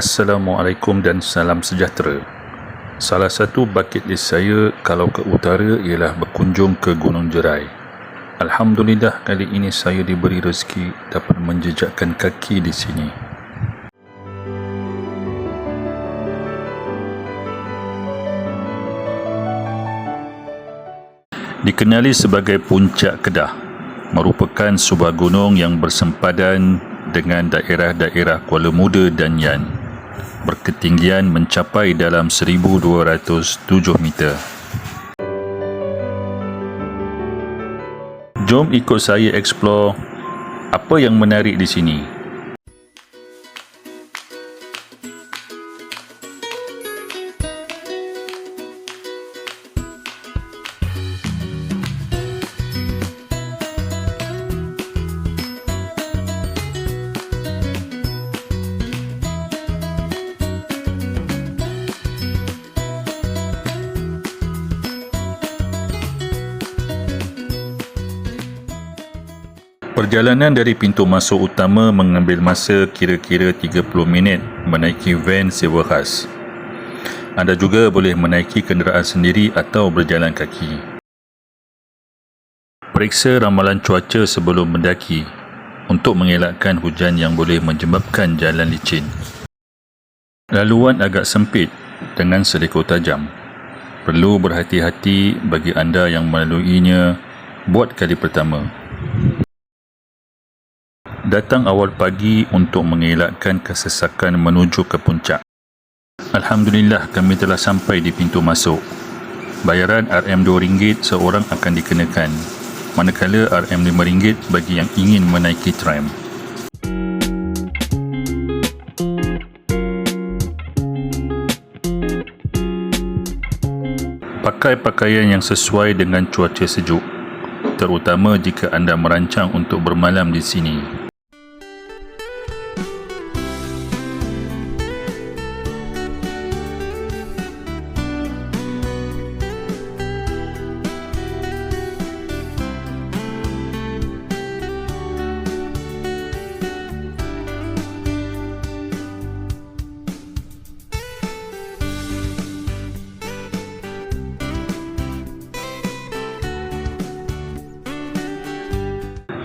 Assalamualaikum dan salam sejahtera. Salah satu bucket list saya kalau ke utara ialah berkunjung ke Gunung Jerai. Alhamdulillah kali ini saya diberi rezeki dapat menjejakkan kaki di sini. Dikenali sebagai Puncak Kedah, merupakan sebuah gunung yang bersempadan dengan daerah-daerah Kuala Muda dan Yan. Berketinggian mencapai dalam 1207 meter. Jom ikut saya explore apa yang menarik di sini. Perjalanan dari pintu masuk utama mengambil masa kira-kira 30 minit menaiki van sewa khas. Anda juga boleh menaiki kenderaan sendiri atau berjalan kaki. Periksa ramalan cuaca sebelum mendaki untuk mengelakkan hujan yang boleh menyebabkan jalan licin. Laluan agak sempit dengan seliko tajam. Perlu berhati-hati bagi anda yang melaluinya buat kali pertama datang awal pagi untuk mengelakkan kesesakan menuju ke puncak. Alhamdulillah kami telah sampai di pintu masuk. Bayaran RM2 seorang akan dikenakan, manakala RM5 bagi yang ingin menaiki tram. Pakai pakaian yang sesuai dengan cuaca sejuk, terutama jika anda merancang untuk bermalam di sini.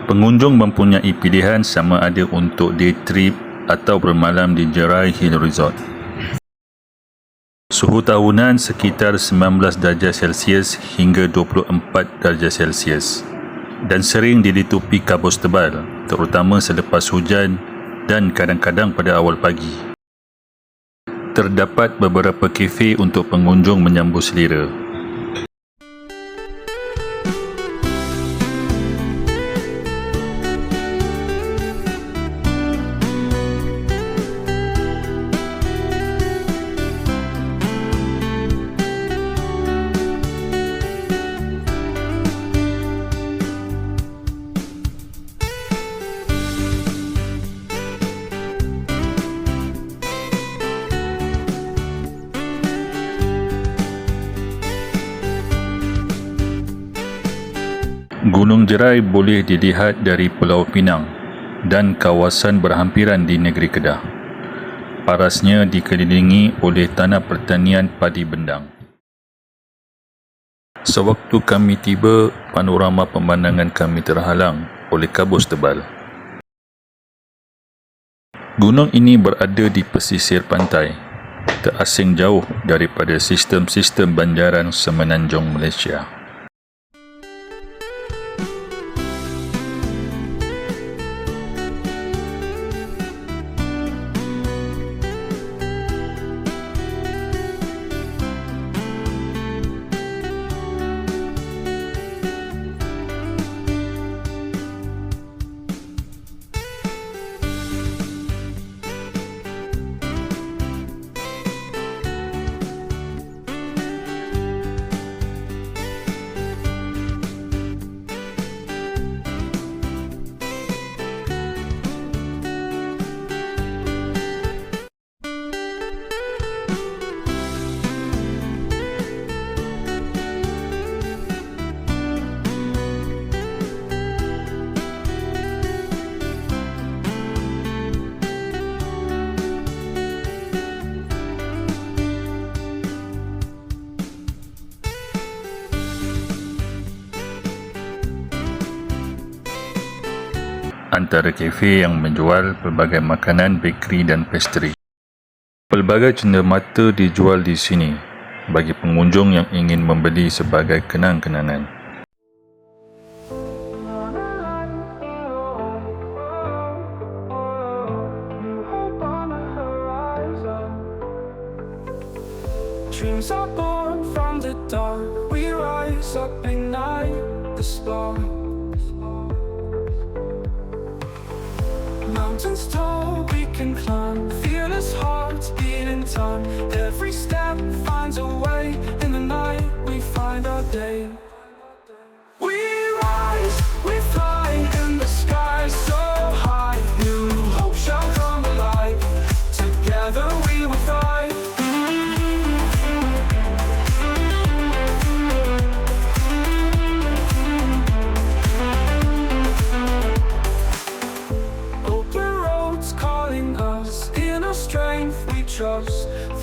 Pengunjung mempunyai pilihan sama ada untuk day trip atau bermalam di Jerai Hill Resort. Suhu tahunan sekitar 19 darjah Celsius hingga 24 darjah Celsius dan sering dilitupi kabus tebal terutama selepas hujan dan kadang-kadang pada awal pagi. Terdapat beberapa kafe untuk pengunjung menyambut selera. Gunung Jerai boleh dilihat dari Pulau Pinang dan kawasan berhampiran di negeri Kedah. Parasnya dikelilingi oleh tanah pertanian padi bendang. Sewaktu kami tiba, panorama pemandangan kami terhalang oleh kabus tebal. Gunung ini berada di pesisir pantai, terasing jauh daripada sistem-sistem banjaran semenanjung Malaysia. Antara kafe yang menjual pelbagai makanan, bakery dan pastry. Pelbagai cenderamata dijual di sini bagi pengunjung yang ingin membeli sebagai kenang-kenangan. Dreams are born from the dark. We rise up, ignite the spark. Mountains tall, we can climb. Fearless hearts beat in time.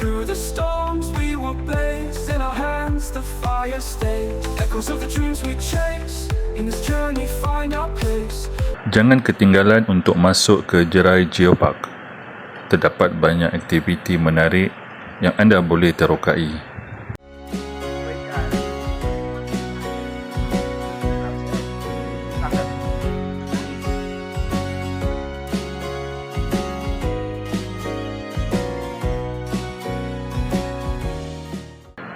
Through the storms we will blaze. In our hands the fire stays. Echoes of the dreams we chase. In this journey find our place. Jangan ketinggalan untuk masuk ke Jerai Geopark. Terdapat banyak aktiviti menarik yang anda boleh terokai.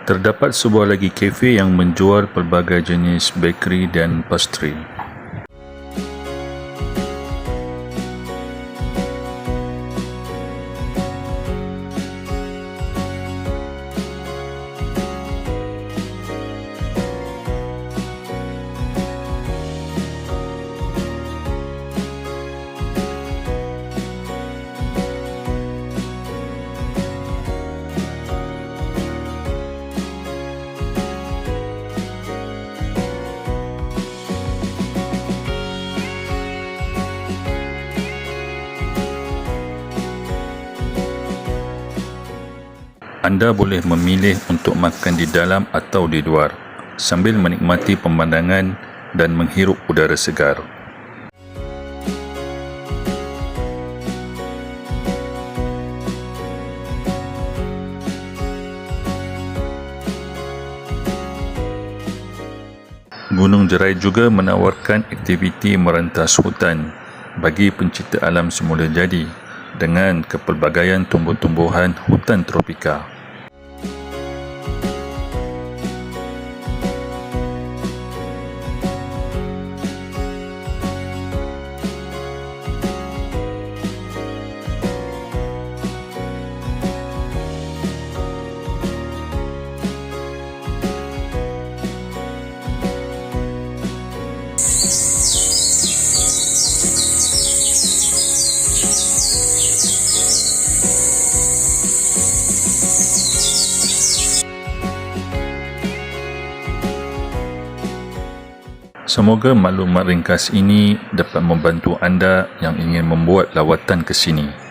Terdapat sebuah lagi kafe yang menjual pelbagai jenis bakery dan pastry. Anda boleh memilih untuk makan di dalam atau di luar sambil menikmati pemandangan dan menghirup udara segar. Gunung Jerai juga menawarkan aktiviti merentas hutan bagi pencinta alam semula jadi dengan kepelbagaian tumbuh-tumbuhan hutan tropika. Semoga maklumat ringkas ini dapat membantu anda yang ingin membuat lawatan ke sini.